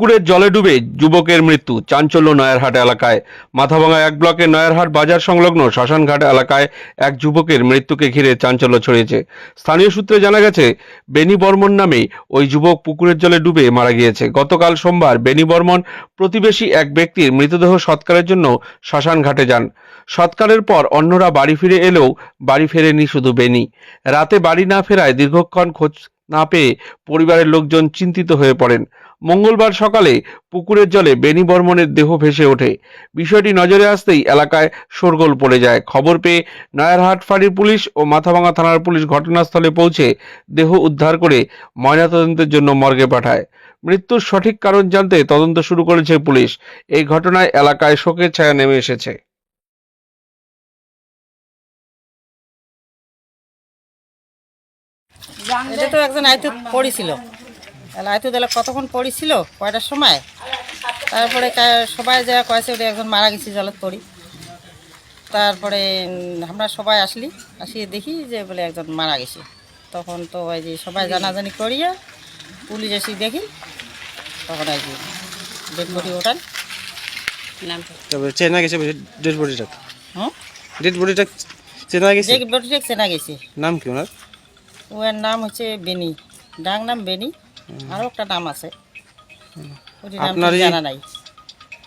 পুকুরের জলে ডুবে যুবকের মৃত্যু। চাঞ্চল্য নয়ারহাট এলাকায়। মাথাভাঙা এক ব্লকের নয়ারহাট বাজার সংলগ্ন শ্মশানঘাট এলাকায় এক যুবকের মৃত্যুকে ঘিরে চাঞ্চল্য ছড়িয়েছে। স্থানীয় সূত্রে জানা গেছে, বেনি বর্মন নামে ওই যুবক পুকুরের জলে ডুবে মারা গিয়েছে। গতকাল সোমবার বেনি বর্মন প্রতিবেশী এক ব্যক্তির মৃতদেহ সৎকারের জন্য শ্মশানঘাটে যান। সৎকারের পর অন্যরা বাড়ি ফিরে এলেও বাড়ি ফেরেনি শুধু বেনি। রাতে বাড়ি না ফেরায় দীর্ঘক্ষণ খোঁজ না পেয়ে পরিবারের লোকজন চিন্তিত হয়ে পড়েন। মঙ্গলবার সকালে পুকুরের জলে বেনি বর্মনের দেহ ভেসে ওঠে। বিষয়টি নজরে আসতেই এলাকায় শোরগোল পড়ে যায়। খবর পেয়ে নয়ারহাট ফাঁড়ির পুলিশ ও মাথাভাঙা থানার পুলিশ ঘটনাস্থলে পৌঁছে দেহ উদ্ধার করে ময়নাতদন্তের জন্য মর্গে পাঠায়। মৃত্যুর সঠিক কারণ জানতে তদন্ত শুরু করেছে পুলিশ। এই ঘটনায় এলাকায় শোকের ছায়া নেমে এসেছে। এটা তো একজন আয়তু পড়েছিল। তাহলে আয়তু দিলে কতক্ষণ পড়েছিল? কয়টার সময়? তারপরে সবাই যা কয়েছে ওটা একজন মারা গেছে জলত পড়ি তারপরে আমরা সবাই আসলি আসিয়ে দেখি যে বলে একজন মারা গেছে। তখন তো ওই যে সবাই জানাজানি করিয়া পুলিশ এসে দেখি তখন ওই কি ডেড বডি ওঠান। তারপরে চেনা গেছে ডেড বডিটা হুম ডেড বডিটা চেনা গেছে? ডেড বডিটা চেনা গেছে। নাম কি ওনার? ওর নাম হচ্ছে বেনি। ডাং নাম বেনি। আরও একটা নাম আছে। নাম জানা নাই।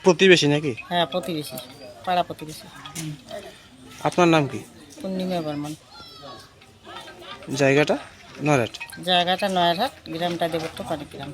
প্রতিবেশী নাকি? হ্যাঁ প্রতিবেশী। পাড়া প্রতিবেশী। আপনার নাম কি? পূর্ণিমা বর্মন। জায়গাটা? নরাট জায়গাটা নয়ারহাট গ্রামটা দেবত্ব পানি গ্রাম